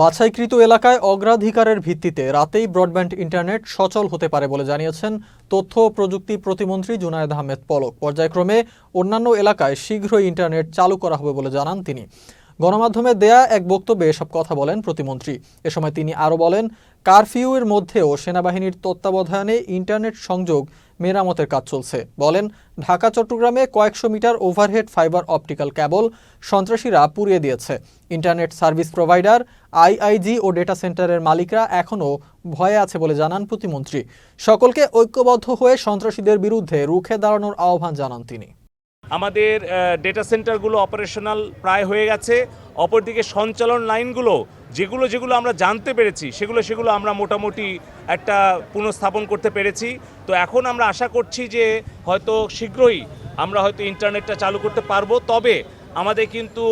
বাছাইকৃত এলাকায় অগ্রাধিকারের ভিত্তিতে রাতেই ব্রডব্যান্ড ইন্টারনেট সচল হতে পারে বলে জানিয়েছেন তথ্য ও প্রযুক্তি প্রতিমন্ত্রী জুনায়েদ আহমেদ পলক। পর্যায়ক্রমে অন্যান্য এলাকায় শীঘ্রই ইন্টারনেট চালু করা হবে বলে জানান তিনি। গণমাধ্যমে দেয়া এক বক্তব্যে এসব কথা বলেন প্রতিমন্ত্রী। এ সময় তিনি আরও বলেন, কারফিউয়ের মধ্যেও সেনাবাহিনীর তত্ত্বাবধানে ইন্টারনেট সংযোগ মেরামতের কাজ চলছে। বলেন, ঢাকা, চট্টগ্রামে কয়েকশো metre overhead fibre optical cable সন্ত্রাসীরা পুড়িয়ে দিয়েছে। ইন্টারনেট সার্ভিস প্রোভাইডার, আইআইজি ও ডেটা সেন্টারের মালিকরা এখনও ভয়ে আছে বলে জানান প্রতিমন্ত্রী। সকলকে ঐক্যবদ্ধ হয়ে সন্ত্রাসীদের বিরুদ্ধে রুখে দাঁড়ানোর আহ্বান জানান তিনি। আমাদের ডেটা সেন্টারগুলো অপারেশনাল প্রায় হয়ে গেছে। অপরদিকে সঞ্চালন লাইনগুলো, যেগুলো যেগুলো আমরা জানতে পেরেছি, সেগুলো সেগুলো আমরা মোটামুটি একটা পুনঃস্থাপন করতে পেরেছি। তো এখন আমরা আশা করছি যে হয়তো শীঘ্রই আমরা হয়তো ইন্টারনেটটা চালু করতে পারব। তবে আমাদের কিন্তু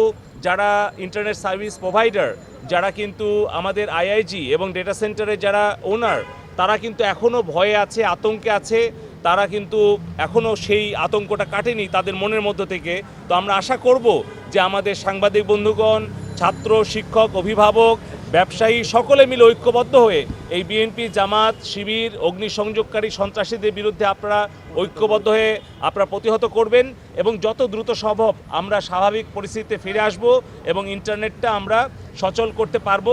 যারা ইন্টারনেট সার্ভিস প্রোভাইডার যারা কিন্তু আমাদের আইআইজি এবং ডেটা সেন্টারের যারা ওনার তারা কিন্তু এখনও ভয়ে আছে, আতঙ্কে আছে। তারা কিন্তু এখনও সেই আতঙ্কটা কাটেনি তাদের মনের মধ্য থেকে। তো আমরা আশা করব যে আমাদের সাংবাদিক বন্ধুগণ, ছাত্র, শিক্ষক, অভিভাবক, ব্যবসায়ী সকলে মিলে ঐক্যবদ্ধ হয়ে এই বিএনপি জামাত, শিবির, অগ্নিসংযোগকারী সন্ত্রাসীদের বিরুদ্ধে আপনারা ঐক্যবদ্ধ হয়ে আপনারা প্রতিহত করবেন এবং যত দ্রুত সম্ভব আমরা স্বাভাবিক পরিস্থিতিতে ফিরে আসব এবং ইন্টারনেটটা আমরা সচল করতে পারব।